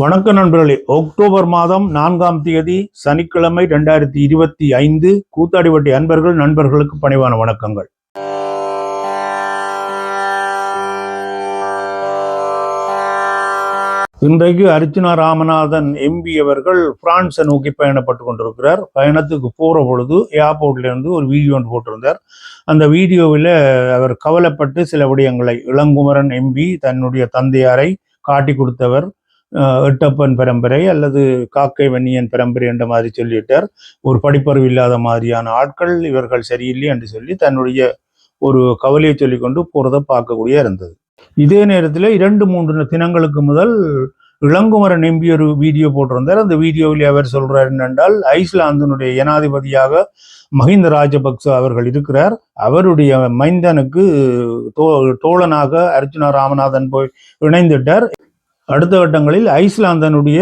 வணக்கம் நண்பர்களே. அக்டோபர் மாதம் நான்காம் தேதி சனிக்கிழமை ரெண்டாயிரத்தி இருபத்தி ஐந்து கூத்தாடிவட்டி அன்பர்கள் நண்பர்களுக்கு பணிவான வணக்கங்கள். இன்றைக்கு அர்ச்சுனா ராமநாதன் எம்பி அவர்கள் பிரான்ஸை நோக்கி பயணப்பட்டு கொண்டிருக்கிறார். பயணத்துக்கு போகிற பொழுது ஏர்போர்ட்லேருந்து ஒரு வீடியோ ஒன்று போட்டிருந்தார். அந்த வீடியோவில் அவர் கவலைப்பட்டு சில விடயங்களை இளங்குமரன் எம்பி தன்னுடைய தந்தையாரை காட்டி கொடுத்தவர். எட்டப்பன் பரம்பரை அல்லது காக்கை வன்னியன் பரம்பரை என்ற மாதிரி சொல்லிட்டார் ஒரு படிப்பறிவு இல்லாத மாதிரியான ஆட்கள் இவர்கள் சரியில்லை என்று சொல்லி தன்னுடைய ஒரு கவலையை சொல்லிக்கொண்டு போகிறத பார்க்கக்கூடிய இருந்தது. இதே நேரத்தில் இரண்டு மூன்று தினங்களுக்கு முதல் இளங்குமரன் எம்பி ஒரு வீடியோ போட்டிருந்தார். அந்த வீடியோவில் அவர் சொல்றார் என்னென்றால் ஐஸ்லாந்தினுடைய ஜனாதிபதியாக மஹிந்த ராஜபக்ச அவர்கள் இருக்கிறார். அவருடைய மைந்தனுக்கு தோ- தோழனாக அர்ஜுனா ராமநாதன் போய் இணைந்துட்டார். அடுத்த கட்டங்களில் ஐஸ்லாந்தனுடைய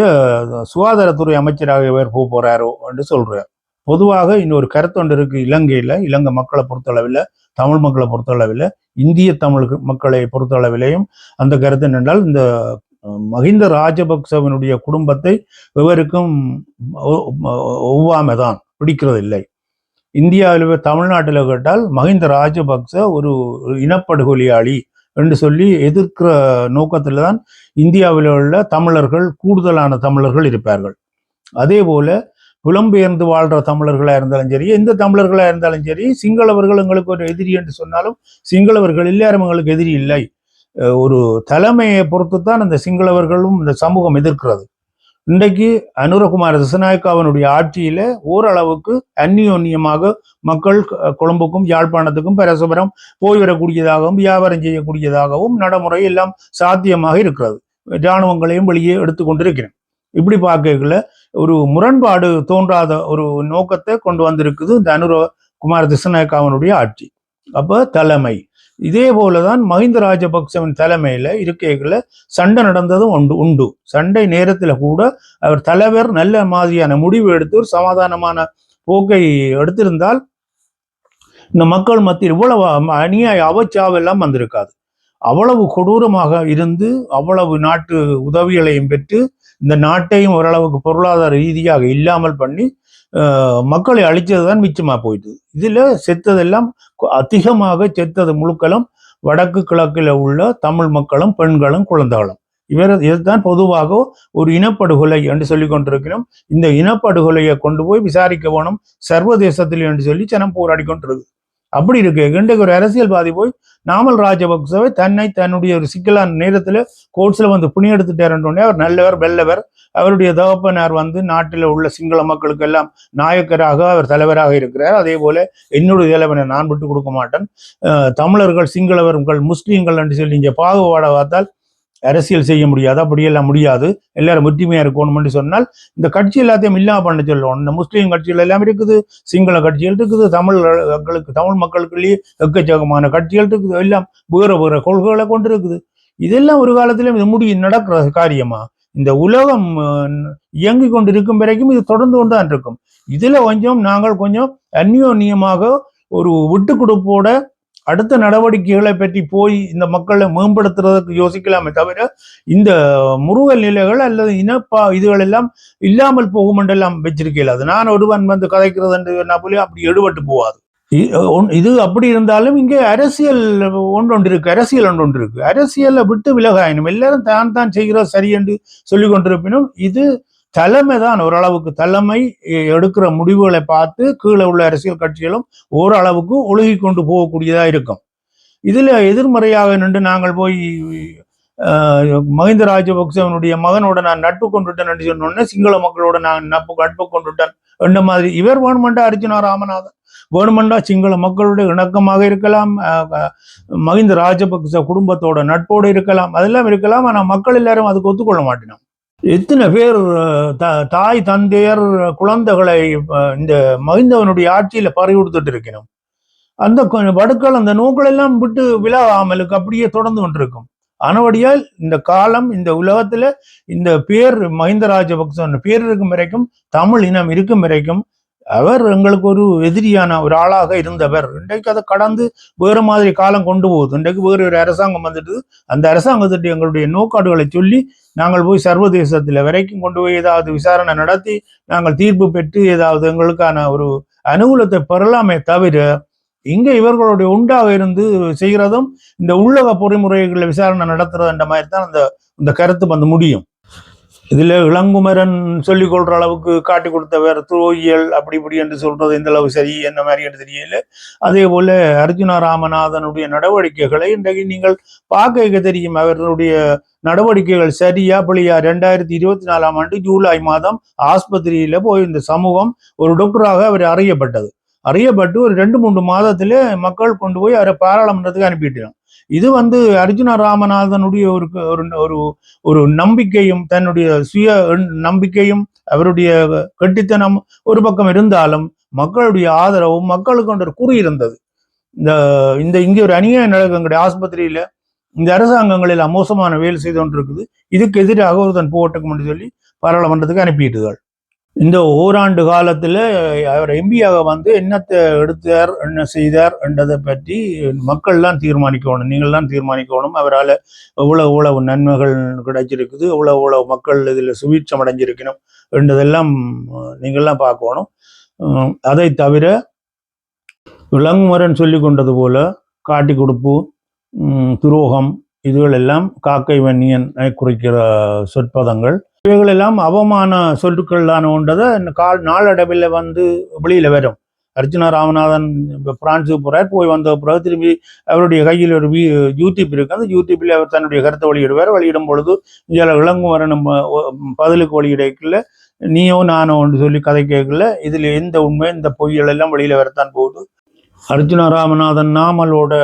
சுகாதாரத்துறை அமைச்சராக இவர் போக போகிறாரோ என்று சொல்கிறார் பொதுவாக இன்னொரு கருத்தொண்டு இருக்குது இலங்கையில் இலங்கை மக்களை பொறுத்தளவில் தமிழ் மக்களை பொறுத்தளவில் இந்திய தமிழ் மக்களை பொறுத்தளவிலையும் அந்த கருத்து என்னென்றால் இந்த மஹிந்த ராஜபக்சவனுடைய குடும்பத்தை எவருக்கும் ஒவ்வாமை தான் பிடிக்கிறதில்லை. இந்தியாவில் தமிழ்நாட்டில் கேட்டால் மஹிந்த ராஜபக்ச ஒரு இனப்படுகொலியாளி என்று சொல்லி எதிர்க்கிற நோக்கத்தில் தான் இந்தியாவில் உள்ள தமிழர்கள் கூடுதலான தமிழர்கள் இருப்பார்கள். அதே போல புலம்பெயர்ந்து வாழ்ற தமிழர்களாக இருந்தாலும் சரி எந்த தமிழர்களாக இருந்தாலும் சரி சிங்களவர்கள் எங்களுக்கு ஒரு எதிரி என்று சொன்னாலும் சிங்களவர்கள் எல்லாரும் எங்களுக்கு எதிரி இல்லை. ஒரு தலைமையை பொறுத்து தான் அந்த சிங்களவர்களும் இந்த சமூகம் எதிர்க்கிறது. இன்றைக்கு அனுரகுமார திசநாயக்காவனுடைய ஆட்சியில ஓரளவுக்கு அந்நியோன்யமாக மக்கள் கொழும்புக்கும் யாழ்ப்பாணத்துக்கும் பரஸ்பரம் போய் வரக்கூடியதாகவும் வியாபாரம் செய்யக்கூடியதாகவும் நடைமுறை எல்லாம் சாத்தியமாக இருக்கிறது. இராணுவங்களையும் வெளியே எடுத்துக்கொண்டிருக்கிறேன் இப்படி பார்க்கல ஒரு முரண்பாடு தோன்றாத ஒரு நோக்கத்தை கொண்டு வந்திருக்குது இந்த அனுர குமார திசநாயக்காவனுடைய ஆட்சி. அப்போ தலைமை இதே போலதான் மஹிந்த ராஜபக்சவின் தலைமையில இருக்கைகளில் சண்டை நடந்ததும் உண்டு உண்டு. சண்டை நேரத்துல கூட அவர் தலைவர் நல்ல மாதிரியான முடிவு எடுத்து ஒரு சமாதானமான போக்கை எடுத்திருந்தால் இந்த மக்கள் மத்தியில் இவ்வளவு அநியாய அவச்சாவெல்லாம் வந்திருக்காது. அவ்வளவு கொடூரமாக இருந்து அவ்வளவு நாட்டு உதவிகளையும் பெற்று இந்த நாட்டையும் ஓரளவுக்கு பொருளாதார ரீதியாக இல்லாமல் பண்ணி மக்களை மக்களை அழிச்சதுதான் மிச்சமா போயிட்டு. இதுல செத்ததெல்லாம் அதிகமாக செத்தது முழுக்களும் வடக்கு கிழக்கில் உள்ள தமிழ் மக்களும் பெண்களும் குழந்தைகளும். இவர் இதுதான் பொதுவாக ஒரு இனப்படுகொலை என்று சொல்லி கொண்டிருக்கிறோம். இந்த இனப்படுகொலையை கொண்டு போய் விசாரிக்க வேணும். சர்வதேசத்தில் என்று சொல்லி ஜனம் போராடி கொண்டிருக்கு. அப்படி இருக்கு. இன்றைக்கு ஒரு அரசியல் பாதி போய் நாமல் ராஜபக்சவை தன்னை தன்னுடைய ஒரு சிக்கலான நேரத்துல கோர்ட்ஸில் வந்து புனி எடுத்துட்டாருன்றோடனே அவர் நல்லவர் வெல்லவர். அவருடைய தகப்பனார் வந்து நாட்டில் உள்ள சிங்கள மக்களுக்கு எல்லாம் நாயக்கராக அவர் தலைவராக இருக்கிறார். அதே போல என்னுடைய தலைவனை நான் விட்டு கொடுக்க மாட்டேன். தமிழர்கள் சிங்களவர்கள் முஸ்லீம்கள் என்று சொல்லி இங்கே பாகுபாட பார்த்தால் அரசியல் செய்ய முடியாது அப்படியெல்லாம் முடியாது. எல்லாரும் ஒற்றுமையா இருக்கணும்னு சொன்னால் இந்த கட்சி எல்லாத்தையும் இல்லாம பண்ண சொல்லணும் இந்த முஸ்லீம் கட்சிகள் எல்லாம் இருக்குது சிங்கள கட்சிகள் இருக்குது தமிழ் மக்களுக்கு தமிழ் மக்களுக்குள்ளேயே எக்கச்சக்கமான கட்சிகள் இருக்குது எல்லாம் வேற வேற கொள்கைகளை கொண்டு இருக்குது. இதெல்லாம் ஒரு காலத்திலும் இது முடி நடக்கிற காரியமா? இந்த உலகம் இயங்கி கொண்டு இருக்கும் வரைக்கும் இது தொடர்ந்து கொண்டு தான் இருக்கும். இதுல கொஞ்சம் நாங்கள் கொஞ்சம் அந்யோன்யமாக ஒரு விட்டு கொடுப்போட அடுத்த நடவடிக்கைகளை பற்றி போய் இந்த மக்களை மேம்படுத்துறதுக்கு யோசிக்கலாமே தவிர இந்த முருகல் நிலைகள் அல்லது இனப்பா இதுகள் எல்லாம் இல்லாமல் போகும் என்றெல்லாம் வச்சிருக்கல அது நான் ஒருவன் வந்து கதைக்கிறது என்று என்ன போல அப்படி எடுபட்டு போவாது இது அப்படி இருந்தாலும் இங்கே அரசியல் ஒன்று ஒன்று இருக்கு அரசியல் ஒன்று ஒன்று இருக்கு அரசியலை விட்டு விலகாயினும் எல்லாரும் தான் தான் செய்கிறது சரி என்று சொல்லி கொண்டிருப்பினும் இது தலைமை தான் ஓரளவுக்கு தலைமை எடுக்கிற முடிவுகளை பார்த்து கீழே உள்ள அரசியல் கட்சிகளும் ஓரளவுக்கு ஒழுகி கொண்டு போகக்கூடியதா இருக்கும். இதுல எதிர்மறையாக நின்று நாங்கள் போய் அஹ், மஹிந்த ராஜபக்சவனுடைய மகனோட நான் நட்பு கொண்டுட்டேன் என்று சொன்னோடனே சிங்கள மக்களோட நான் நட்பு நட்பு கொண்டுட்டேன் என்ற மாதிரி. இவர் வேணுமெண்டா அர்ஜுனா ராமநாதன் வேணுமெண்டா சிங்கள மக்களுடைய இணக்கமாக இருக்கலாம் அஹ், மஹிந்த ராஜபக்ச குடும்பத்தோட நட்போடு இருக்கலாம் அதெல்லாம் இருக்கலாம் ஆனால் மக்கள் எல்லாரும் அதுக்கு ஒத்துக்கொள்ள மாட்டினோம். எத்தனை பேர் த- தாய் தந்தையர் குழந்தைகளை இந்த மகிந்தவனுடைய ஆட்சியில பறி கொடுத்துட்டு இருக்கணும். அந்த வடுக்கள் அந்த நோக்கள் எல்லாம் விட்டு விழாமலுக்கு அப்படியே தொடர்ந்து கொண்டிருக்கும். அனவடியால் இந்த காலம் இந்த உலகத்துல இந்த பேர் மஹிந்த ராஜபக்சன் பேர் இருக்கும் வரைக்கும் தமிழ் இனம் இருக்கும் வரைக்கும் அவர் எங்களுக்கு ஒரு எதிரியான ஒரு ஆளாக இருந்தவர். இன்றைக்கு அதை கடந்து வேறு மாதிரி காலம் கொண்டு போகுது. இன்றைக்கு வேறு ஒரு அரசாங்கம் வந்துட்டு அந்த அரசாங்கத்திட்ட எங்களுடைய நோக்காடுகளை சொல்லி நாங்கள் போய் சர்வதேசத்தில் வரைக்கும் கொண்டு போய் ஏதாவது விசாரணை நடத்தி நாங்கள் தீர்ப்பு பெற்று ஏதாவது எங்களுக்கான ஒரு அனுகூலத்தை பெறலாமே தவிர இங்கே இவர்களுடைய உண்டாக இருந்து செய்கிறதும் இந்த உள்ளக பொறிமுறைகளை விசாரணை நடத்துறதுன்ற மாதிரி தான் அந்த இந்த கருத்து வந்து முடியும். இதுல இளங்குமரன் சொல்லிக் கொள்கிற அளவுக்கு காட்டி கொடுத்தவர் துரோகியல் அப்படி இப்படி என்று சொல்றது எந்த அளவு சரி என்ன மாதிரி என்று தெரியல. அதே போல அர்ஜுன ராமநாதனுடைய நடவடிக்கைகளை இன்றைக்கு நீங்கள் பார்க்க தெரியும். அவருடைய நடவடிக்கைகள் சரியா பிள்ளையா ரெண்டாயிரத்தி இருபத்தி நாலாம் ஆண்டு ஜூலை மாதம் ஆஸ்பத்திரியில போய் இந்த சமூகம் ஒரு டாக்டராக அவர் அறியப்பட்டது. அறியப்பட்டு ஒரு ரெண்டு மூன்று மாதத்துல மக்கள் கொண்டு போய் அவரை பாராளுமன்றத்துக்கு அனுப்பிட்டாங்க. இது வந்து அர்ஜுன ராமநாதனுடைய ஒரு ஒரு ஒரு நம்பிக்கையும் தன்னுடைய சுய நம்பிக்கையும் அவருடைய கெட்டித்தனம் ஒரு பக்கம் இருந்தாலும் மக்களுடைய ஆதரவும் மக்களுக்கு ஒரு குறி இருந்தது. இந்த இந்த இங்கே ஒரு அநியாய நடக்கங்களுடைய ஆஸ்பத்திரியில இந்த அரசாங்கங்களில் மோசமான வேலை செய்து கொண்டிருக்குது. இதுக்கு எதிராக ஒருத்தன் போட்டுக்கும் சொல்லி பாராளுமன்றத்துக்கு அனுப்பிட்டுகள். இந்த ஓராண்டு காலத்தில் அவர் எம்பியாக வந்து என்னத்தை எடுத்தார் என்ன செய்தார் என்றதை பற்றி மக்கள்லாம் தீர்மானிக்கணும் நீங்கள் தான் தீர்மானிக்கணும். அவரால் எவ்வளோ எவ்வளவு நன்மைகள் கிடைச்சிருக்குது எவ்வளோ எவ்வளவு மக்கள் இதில் சுவீட்சம் அடைஞ்சிருக்கணும் என்றதெல்லாம் நீங்கள்லாம் பார்க்கணும். அதை தவிர விலங்குமரன் சொல்லி கொண்டது போல காட்டி கொடுப்பு துரோகம் இதுகளெல்லாம் காக்கை வன்னியன் குறிக்கிற சொற்பதங்கள் இவைகளெல்லாம் அவமான சொற்கள் தான் கால் நாளடைவில் வந்து வெளியில் வரும். அர்ஜுனா ராமநாதன் இப்போ பிரான்ஸுக்கு போகிறார் போய் வந்த பிறகு திரும்பி அவருடைய கையில் ஒரு வீ யூடியூப் இருக்கு. அந்த யூடியூப்பில் அவர் தன்னுடைய கருத்தை வெளியிடுவார். வெளியிடும் பொழுது இதில் விளங்கும் வரணும் பதிலுக்கு வெளியிடக்கல நீயோ நானோ என்று சொல்லி கதை கேட்கல. இதில் எந்த உண்மை இந்த பொய்கள் எல்லாம் வெளியில் வரத்தான் போகுது. அர்ஜுனா ராமநாதன் நாமலோட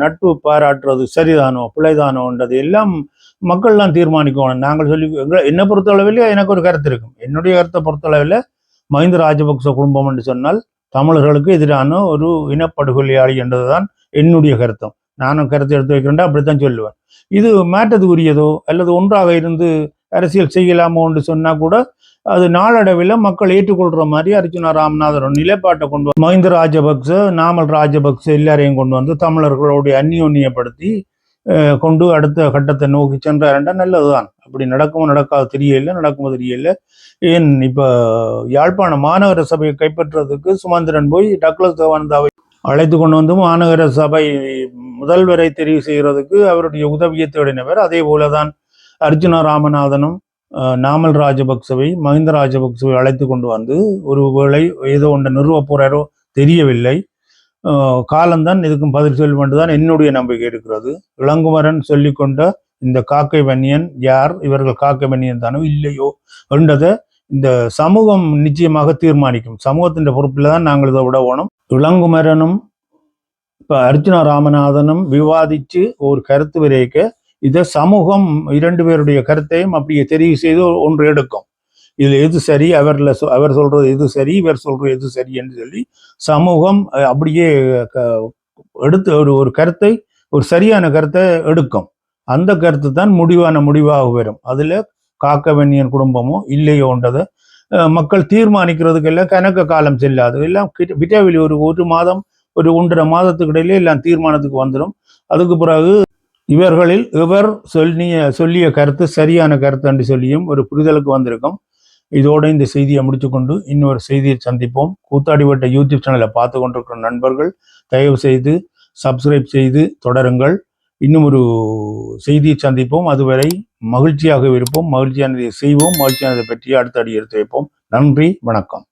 நட்பு பாராட்டுறது சரிதானோ பிழைதானோன்றது எல்லாம் மக்கள்லாம் தீர்மானிக்கணும். நாங்கள் சொல்லி எங்களை என்னை பொறுத்தளவில் எனக்கு ஒரு கருத்து இருக்கும். என்னுடைய கருத்தை பொறுத்தளவில் மஹிந்த ராஜபக்ச குடும்பம் என்று சொன்னால் தமிழர்களுக்கு எதிரான ஒரு இனப்படுகொலையாளி என்றதுதான் என்னுடைய கருத்தம். நானும் கருத்து எடுத்து வைக்கிறேன் அப்படித்தான் சொல்லுவேன். இது மாற்றத்துக்குரியதோ அல்லது ஒன்றாக இருந்து அரசியல் செய்யலாமோ என்று சொன்னா கூட அது நாளடைவில் மக்கள் ஏற்றுக்கொள்கிற மாதிரி அர்ஜுனா ராமநாதன் நிலைப்பாட்டை கொண்டு மஹிந்த ராஜபக்ச நாமல் ராஜபக்ச எல்லாரையும் கொண்டு வந்து தமிழர்களுடைய அந்நியோன்னியப்படுத்தி கொண்டு அடுத்த கட்டத்தை நோக்கி சென்றாரண்டா நல்லதுதான். அப்படி நடக்குமோ நடக்காது தெரியல நடக்குமோ தெரியல. ஏன் இப்போ யாழ்ப்பாண மாநகர சபையை கைப்பற்றுறதுக்கு சுமந்திரன் போய் டக்ளஸ் தேவானந்தாவை அழைத்து கொண்டு வந்து மாநகர சபை முதல்வரை தெரிவு செய்கிறதுக்கு அவருடைய உதவியை தேடினவர் அதே போலதான் அர்ஜுன ராமநாதனும் நாமல் ராஜபக்சவை மஹிந்த ராஜபக்சவை அழைத்து கொண்டு வந்து ஒரு வேளை ஏதோ ஒன்று நிறுவ போறாரோ தெரியவில்லை. காலம்தான் இதுக்கும் பதில் சொல்லும் என்றுதான் என்னுடைய நம்பிக்கை இருக்கிறது. இளங்குமரன் சொல்லிக்கொண்ட இந்த காக்கை வன்னியன் யார்? இவர்கள் காக்கை வன்னியன் தானோ இல்லையோ என்றதை இந்த சமூகம் நிச்சயமாக தீர்மானிக்கும். சமூகத்தின் பொறுப்பில் தான் நாங்கள் இதை விட இளங்குமரனும் இப்போ அர்ஜுனா ராமநாதனும் விவாதிச்சு ஒரு கருத்து விரைக்க இதை சமூகம் இரண்டு பேருடைய கருத்தையும் அப்படியே தெரிவு செய்து ஒன்று எடுக்கும். இதில் எது சரி? அவர்ல அவர் சொல்றது எது சரி? இவர் சொல்றது எது சரி என்று சொல்லி சமூகம் அப்படியே எடுத்து ஒரு ஒரு கருத்தை ஒரு சரியான கருத்தை எடுக்கும். அந்த கருத்து தான் முடிவான முடிவாக வரும். அதுல காக்க குடும்பமோ இல்லையோன்றதை மக்கள் தீர்மானிக்கிறதுக்கெல்லாம் கணக்க காலம் செல்லாது. எல்லாம் விட்டாவில் ஒரு ஒரு மாதம் ஒரு ஒன்றரை மாதத்துக்கு இடையிலே எல்லாம் தீர்மானத்துக்கு வந்துடும் அதுக்கு பிறகு இவர்களில் இவர் சொல்லிய சொல்லிய கருத்து சரியான கருத்து என்று சொல்லியும் ஒரு புரிதலுக்கு வந்திருக்கும். இதோடு இந்த செய்தியை முடித்துக்கொண்டு இன்னொரு செய்தியை சந்திப்போம். கூத்தாடிவட்ட யூடியூப் சேனலை பார்த்து கொண்டிருக்கிற நண்பர்கள் தயவு செய்து சப்ஸ்கிரைப் செய்து தொடருங்கள். இன்னும் ஒரு செய்தியை சந்திப்போம். அதுவரை மகிழ்ச்சியாக இருப்போம். மகிழ்ச்சியானதை செய்வோம். மகிழ்ச்சியானதை பற்றி அடுத்த அடி எடுத்து வைப்போம். நன்றி வணக்கம்.